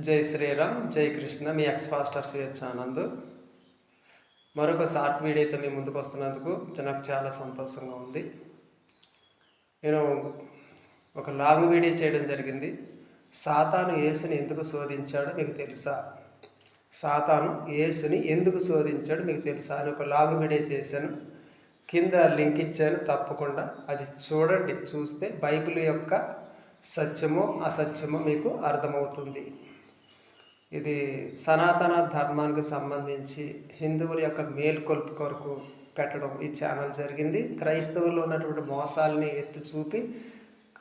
జై శ్రీరామ్ జై కృష్ణ మీ ఎక్స్ ఫాస్టర్ సిహెచ్ ఆనంద్. మరొక షార్ట్ వీడియోతో మీ ముందుకు వస్తున్నందుకు నాకు చాలా సంతోషంగా ఉంది. నేను ఒక లాంగ్ వీడియో చేయడం జరిగింది. సాతాను యేసుని ఎందుకు శోధించాడో మీకు తెలుసా? సాతాను యేసుని ఎందుకు శోధించాడు మీకు తెలుసా? అని ఒక లాంగ్ వీడియో చేశాను. కింద లింక్ ఇచ్చాను. తప్పకుండా అది చూడండి. చూస్తే బైబిల్ యొక్క సత్యమో అసత్యమో మీకు అర్థమవుతుంది. ఇది సనాతన ధర్మానికి సంబంధించి హిందువుల యొక్క మేల్కొల్పు కొరకు పెట్టడం ఈ ఛానల్ జరిగింది. క్రైస్తవుల్లో ఉన్నటువంటి మోసాలని ఎత్తి చూపి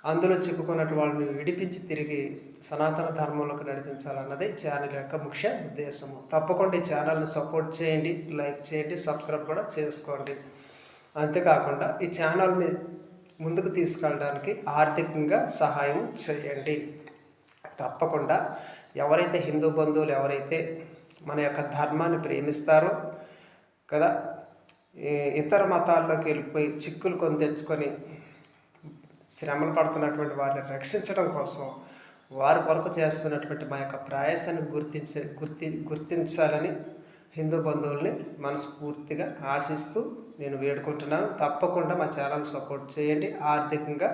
అందులో చిక్కుకున్నట్టు వాళ్ళని విడిపించి తిరిగి సనాతన ధర్మంలోకి నడిపించాలన్నది ఛానల్ యొక్క ముఖ్య ఉద్దేశము. తప్పకుండా ఈ ఛానల్ని సపోర్ట్ చేయండి లైక్ చేయండి సబ్స్క్రైబ్ కూడా చేసుకోండి. అంతేకాకుండా ఈ ఛానల్ని ముందుకు తీసుకెళ్ళడానికి ఆర్థికంగా సహాయం చేయండి. తప్పకుండా ఎవరైతే హిందూ బంధువులు ఎవరైతే మన యొక్క ధర్మాన్ని ప్రేమిస్తారో కదా ఇతర మతాల్లోకి వెళ్ళిపోయి చిక్కులు కొని తెచ్చుకొని శ్రమలు పడుతున్నటువంటి వారిని రక్షించడం కోసం వారి కొరకు చేస్తున్నటువంటి మా యొక్క ప్రయాసాన్ని గుర్తించే గుర్తి గుర్తించాలని హిందూ బంధువుల్ని మనస్ఫూర్తిగా ఆశిస్తూ నేను వేడుకుంటున్నాను. తప్పకుండా మా ఛానల్ సపోర్ట్ చేయండి. ఆర్థికంగా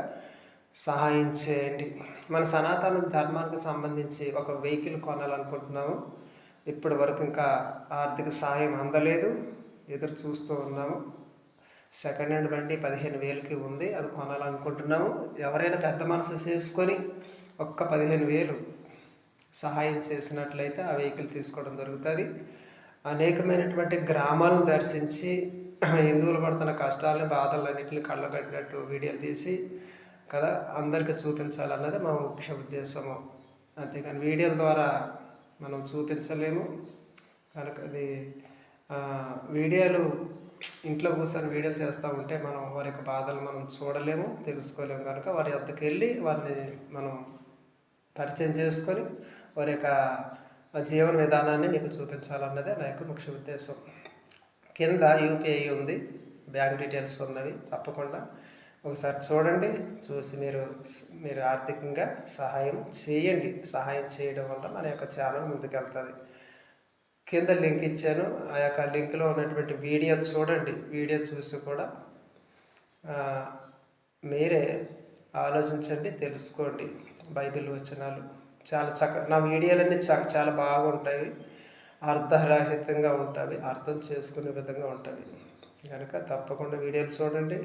సహాయం చేయండి. మన సనాతన ధర్మానికి సంబంధించి ఒక వెహికల్ కొనాలనుకుంటున్నాము. ఇప్పటి వరకు ఇంకా ఆర్థిక సహాయం అందలేదు. ఎదురు చూస్తూ ఉన్నాము. సెకండ్ హ్యాండ్ బండి పదిహేను వేలకి ఉంది. అది కొనాలనుకుంటున్నాము. ఎవరైనా పెద్ద మనసు చేసుకొని ఒక్క పదిహేను వేలు సహాయం చేసినట్లయితే ఆ వెహికల్ తీసుకోవడం జరుగుతుంది. అనేకమైనటువంటి గ్రామాలను దర్శించి హిందువులు పడుతున్న కష్టాలని బాధలన్నింటిని కళ్ళ కట్టినట్టు వీడియోలు తీసి కదా అందరికీ చూపించాలన్నది మా ముఖ్య ఉద్దేశము. అంతేకాని వీడియోల ద్వారా మనం చూపించలేము. కనుక అది వీడియోలు ఇంట్లో కూర్చొని వీడియోలు చేస్తూ ఉంటే మనం వారి యొక్క బాధలు మనం చూడలేము తెలుసుకోలేము. కనుక వారి వద్దకు వెళ్ళి వారిని మనం పరిచయం చేసుకొని వారి యొక్క జీవన విధానాన్ని మీకు చూపించాలన్నదే నా యొక్క ముఖ్య ఉద్దేశం. కింద యూపీఐ ఉంది. బ్యాంక్ డీటెయిల్స్ ఉన్నవి తప్పకుండా. ఒకసారి చూడండి. చూసి మీరు మీరు ఆర్థికంగా సహాయం చేయండి. సహాయం చేయడం వల్ల మన యొక్క ఛానల్ ముందుకెళ్తుంది. కింద లింక్ ఇచ్చాను. ఆ యొక్క లింక్లో ఉన్నటువంటి వీడియో చూడండి. వీడియో చూసి కూడా మీరే ఆలోచించండి తెలుసుకోండి. బైబిల్ వచనాలు చాలా చక్క నా వీడియోలన్నీ చాలా బాగుంటాయి. అర్థరహితంగా ఉంటాయి. అర్థం చేసుకునే విధంగా ఉంటాయి. కనుక తప్పకుండా వీడియోలు చూడండి.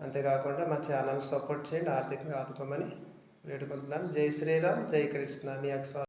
అంతేకాకుండా మా ఛానల్ సపోర్ట్ చేయండి ఆర్థికంగా ఆదుకోమని వేడుకుంటున్నాను. జై శ్రీరామ్ జై కృష్ణ. మీ ఎక్స్పా